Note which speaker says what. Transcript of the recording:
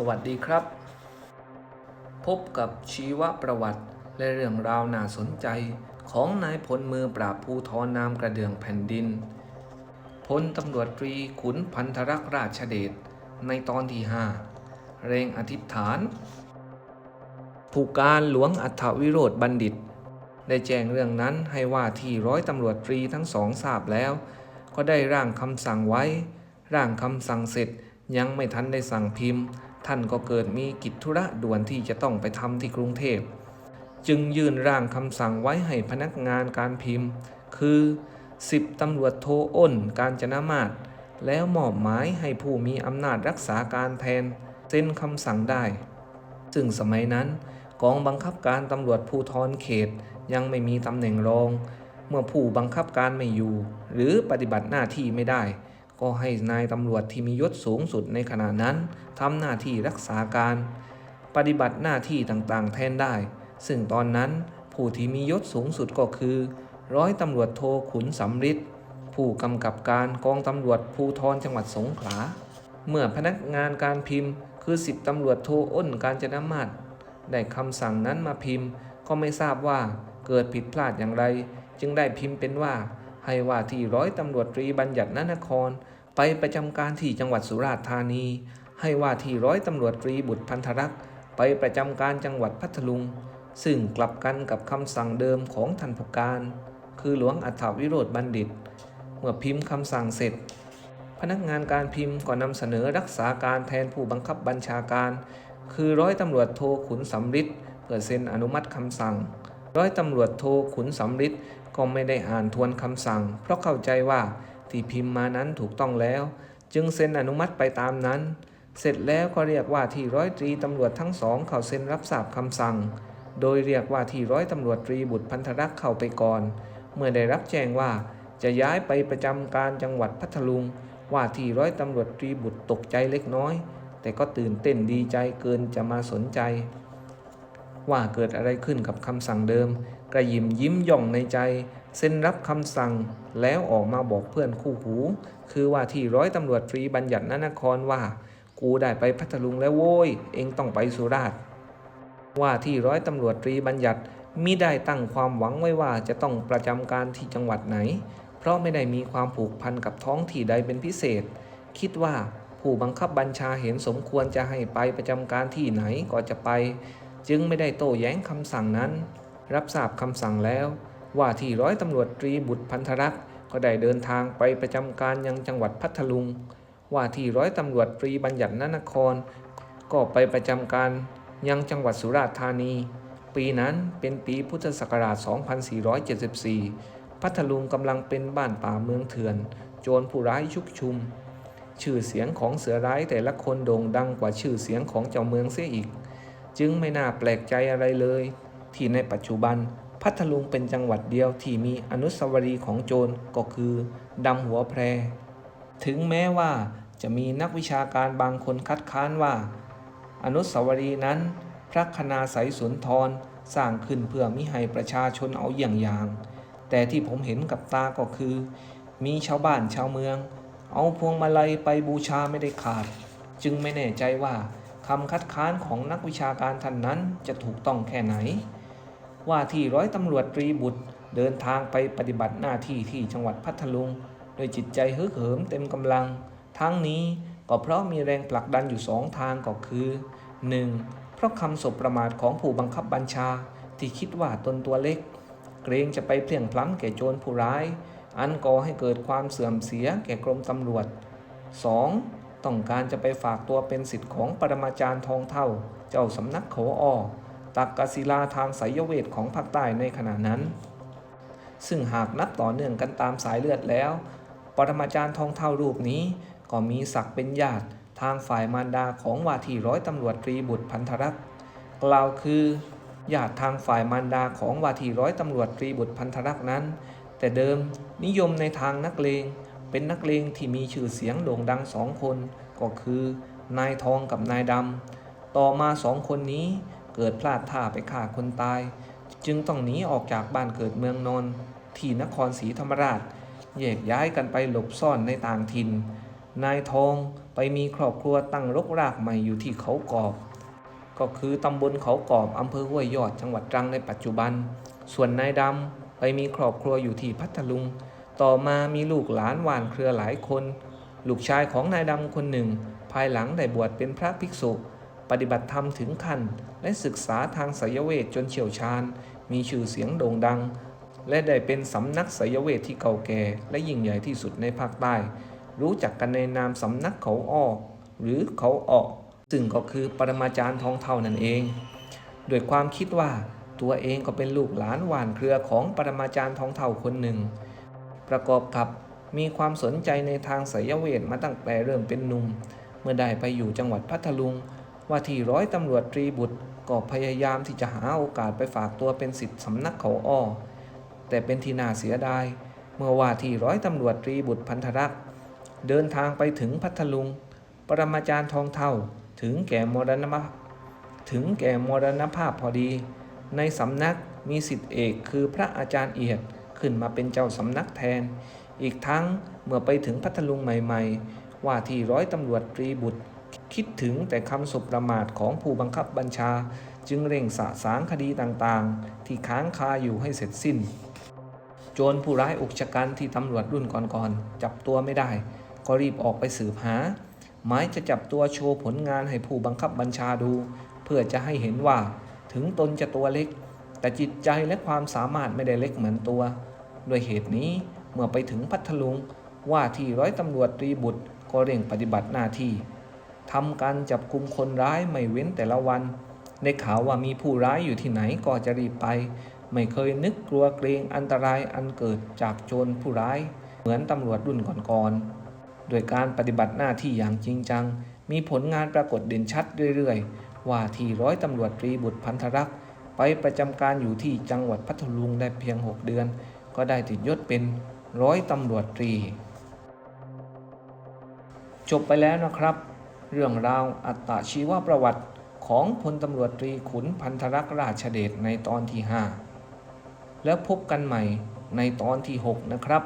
Speaker 1: สวัสดีครับ พบกับชีวประวัติ และเรื่องราวน่าสนใจของนายพลมือปราบภูทรนามกระเดื่องแผ่นดิน พลตำรวจตรีขุนพันธรักษ์ราชเดชในตอนที่ 5 เรงอธิษฐาน ผู้การหลวงอัฐวิโรธบัณฑิต ได้แจ้งเรื่องนั้นให้ว่าที่ร้อยตำรวจตรีทั้งสองทราบแล้ว ก็ได้ร่างคำสั่งไว้ ร่างคำสั่งเสร็จยังไม่ทันได้สั่งพิมพ์ ท่านก็เกิดมีกิจธุระด่วนที่จะต้องไปทำที่กรุงเทพ จึงยื่นร่างคำสั่งไว้ให้พนักงานการพิมพ์ คือสิบตำรวจโทอ้นการจนามาศแล้วมอบหมายให้ผู้มีอำนาจรักษาการแทนเซ็นคำสั่งได้ ซึ่งสมัยนั้นกองบังคับการตำรวจภูธรเขตยังไม่มีตำแหน่งรอง เมื่อผู้บังคับการไม่อยู่ หรือปฏิบัติหน้าที่ไม่ได้ ก็ให้นายตำรวจที่มียศสูงสุดในขณะนั้นทำหน้าที่รักษาการ ปฏิบัติหน้าที่ต่างๆ แทนได้ ซึ่งตอนนั้นผู้ที่มียศสูงสุดก็คือ ร้อยตำรวจโทขุนสำริดผู้กำกับการกองตำรวจภูธรจังหวัดสงขลา เมื่อพนักงานการพิมพ์ คือสิบตำรวจโทอ้นการจนามาศได้คำสั่งนั้นมาพิมพ์ ก็ไม่ทราบว่าเกิดผิดพลาดอย่างไร จึงได้พิมพ์เป็นว่า ให้ว่าที่ร้อยตำรวจตรีบัญญัตินนคร ไปประจำการที่จังหวัดสุราษฎร์ธานี ให้ว่าที่ร้อยตำรวจตรีบุตรพันธรักษ์ไปประจำการจังหวัดพัทลุง ซึ่งกลับกันกับคำสั่งเดิมของท่านผู้การ คือหลวงอัฐวิโรธบัณฑิต เมื่อพิมพ์คำสั่งเสร็จ พนักงานการพิมพ์ก็นำเสนอรักษาการแทนผู้บังคับบัญชาการ คือร้อยตำรวจโทขุนสำริดเพื่อเซ็นอนุมัติคำสั่ง ร้อยตำรวจโทขุนสำริดก็ไม่ได้อ่านทวนคำสั่ง เพราะเข้าใจว่าที่พิมพ์มานั้นถูกต้องแล้ว จึงเซ็นอนุมัติไปตามนั้น เสร็จแล้วก็เรียกว่าที่ร้อยตรีตำรวจทั้งสองเข้าเซ็นรับทราบคำสั่ง โดยเรียกว่าที่ร้อยตำรวจตรีบุตรพันธรักษ์เข้าไปก่อน เมื่อได้รับแจ้งว่าจะย้ายไปประจำการจังหวัดพัทลุง ว่าที่ร้อยตำรวจตรีบุตรตกใจเล็กน้อย แต่ก็ตื่นเต้นดีใจเกินจะมาสนใจ ว่าเกิดอะไรขึ้นกับคำสั่งเดิม กระยิมยิ้มย่องในใจ เซ็นรับคำสั่งแล้วออกมาบอกเพื่อนคู่หู คือว่าที่ร้อยตำรวจตรีบัญญัตินนครว่า กูได้ไปพัทลุงแล้วโว้ย เองต้องไปสุราษฎร์ว่าที่ร้อยตำรวจตรีบัญญัติมิได้ตั้งความหวังไว้ว่าจะต้องประจำการที่จังหวัดไหน เพราะไม่ได้มีความผูกพันกับท้องที่ใดเป็นพิเศษ คิดว่าผู้บังคับบัญชาเห็นสมควรจะให้ไปประจำการที่ไหนก็จะไป จึงไม่ได้โต้แย้งคำสั่งนั้น รับทราบคำสั่งแล้ว ว่าที่ร้อยตำรวจตรีบุตรพันธรักษ์ก็ได้เดินทางไปประจำการยังจังหวัดพัทลุง ว่าที่ร้อยตำรวจตรีบัญญัตินนคร ก็ไปประจำการยังจังหวัดสุราษฎร์ธานี ปีนั้นเป็นปีพุทธศักราช 2474 พัทลุงกำลังเป็นบ้านป่าเมืองเถื่อน โจรผู้ร้ายชุกชุม ชื่อเสียงของเสือร้ายแต่ละคนโด่งดังกว่าชื่อเสียงของเจ้าเมืองเสียอีก จึงไม่น่าแปลกใจอะไรเลย ที่ในปัจจุบัน พัทลุงเป็นจังหวัดเดียวที่มีอนุสาวรีย์ของโจรก็คือดำหัวแพร ถึงแม้ว่าจะมีนักวิชาการบางคนคัดค้านว่า อนุสาวรีย์นั้น พระคณาสายสุนทรสร้างขึ้นเพื่อมิให้ประชาชนเอาอย่างอย่าง แต่ที่ผมเห็นกับตาก็คือ มีชาวบ้านชาวเมือง เอาพวงมาลัยไปบูชาไม่ได้ขาด จึงไม่แน่ใจว่า คำคัดค้านของนักวิชาการท่านนั้นจะถูกต้องแค่ไหน ว่าที่ร้อยตำรวจตรีบุตรเดินทางไปปฏิบัติหน้าที่ที่จังหวัดพัทลุงโดยจิตใจฮึกเหิมเต็มกำลัง ทั้งนี้ก็เพราะมีแรงผลักดันอยู่สองทางก็คือ 1. เพราะคำสบประมาทของผู้บังคับบัญชาที่คิดว่าตนตัวเล็ก เกรงจะไปเพียงพล้ำแก่โจรผู้ร้าย อันก่อให้เกิดความเสื่อมเสียแก่กรมตำรวจ 2. ต้องการจะไปฝากตัวเป็นสิทธิ์ของปรมาจารย์ทองเท่า เจ้าสำนักเขาอ้อตักกศิลาทางสายเวทของภาคใต้ในขณะนั้น ซึ่งหากนับต่อเนื่องกันตามสายเลือดแล้ว ปรมาจารย์ทองเท่ารูปนี้ ก็มีศักดิ์เป็นญาติทางฝ่ายมารดาของว่าที่ร้อยตำรวจตรีบุตรพันธรักษ์กล่าวคือญาติทางฝ่ายมารดาของว่าที่ร้อยตำรวจตรีบุตรพันธรักษ์นั้น แต่เดิมนิยมในทางนักเลง เป็นนักเลงที่มีชื่อเสียงโด่งดังสองคน ก็คือนายทองกับนายดำ ต่อมาสองคนนี้เกิดพลาดท่าไปฆ่าคนตาย จึงต้องหนีออกจากบ้านเกิดเมืองนอนท์ที่นครศรีธรรมราช แยกย้ายกันไปหลบซ่อนในต่างถิ่น นายทองไปมีครอบครัวตั้งรกรากใหม่อยู่ที่เขากอบ ก็คือตำบลเขากอบอำเภอห้วยยอดจังหวัดตรังในปัจจุบัน ส่วนนายดำไปมีครอบครัวอยู่ที่พัทลุง ต่อมามีลูกหลานหวานเครือหลายคน ลูกชายของนายดำคนหนึ่ง ภายหลังได้บวชเป็นพระภิกษุ ปฏิบัติธรรมถึงขั้น และศึกษาทางสยเวทจนเชี่ยวชาญ มีชื่อเสียงโด่งดัง และได้เป็นสำนักสยเวทที่เก่าแก่ และยิ่งใหญ่ที่สุดในภาคใต้ รู้จักกันในนามสำนักเขาอ้อหรือเขาออก ซึ่งก็คือปรมาจารย์ทองเท่านั่นเองด้วยความคิดว่าตัวเองก็เป็นลูกหลานหวานเครือของปรมาจารย์ทองเท่าคนหนึ่ง ประกอบกับมีความสนใจในทางไสยเวทมาตั้งแต่เริ่มเป็นหนุ่ม เมื่อได้ไปอยู่จังหวัดพัทลุง ว่าที่ร้อยตำรวจตรีบุตรก็พยายามที่จะหาโอกาสไปฝากตัวเป็นสิทธิสำนักเขาอ้อ แต่เป็นที่น่าเสียดาย เมื่อว่าที่ร้อยตำรวจตรีบุตรพันธรักษ์เดินทางไปถึงพัทลุง ปรมาจารย์ทองเท่าถึงแก่มรณภาพถึงแก่มรณภาพพอดี ในสำนักมีสิทธิเอกคือพระอาจารย์เอียด ขึ้นมาเป็นเจ้าสำนักแทน อีกทั้งเมื่อไปถึงพัทลุงใหม่ๆ ว่าที่ร้อยตำรวจตรีบุตร คิดถึงแต่คำสบประมาทของผู้บังคับบัญชา จึงเร่งสะสางคดีต่างๆ ที่ค้างคาอยู่ให้เสร็จสิ้น โจรผู้ร้ายอุกชะกันที่ตำรวจรุ่นก่อนๆ จับตัวไม่ได้ ก็รีบออกไปสืบหา หมายจะจับตัวโชว์ผลงานให้ผู้บังคับบัญชาดู เพื่อจะให้เห็นว่าถึงตนจะตัวเล็ก แต่จิตใจและความสามารถไม่ได้เล็กเหมือนตัว ด้วยเหตุนี้เมื่อไปถึงพัทลุงว่าที่ร้อยตำรวจตรีบุตรก็เร่งปฏิบัติหน้าที่ทำการจับกุมคนร้ายไม่เว้นแต่ละวันได้ข่าวว่ามีผู้ร้ายอยู่ที่ไหนก็จะรีบไป ไม่เคยนึกกลัวเกรงอันตรายอันเกิดจากโจรผู้ร้าย เหมือนตำรวจรุ่นก่อนๆโดยการปฏิบัติหน้าที่อย่างจริงจัง มีผลงานปรากฏเด่นชัดเรื่อยๆ ว่าที่ร้อยตำรวจตรีบุตรพันธรักษ์ ไปประจำการอยู่ที่จังหวัดพัทลุงได้เพียง 6 เดือน ก็ได้ติดยศเป็นร้อยตำรวจตรี จบไปแล้วนะครับ เรื่องราวอัตชีวประวัติของพลตำรวจตรีขุนพันธรักษ์ราชเดชในตอนที่ 5 แล้วพบกันใหม่ในตอนที่ 6 นะครับ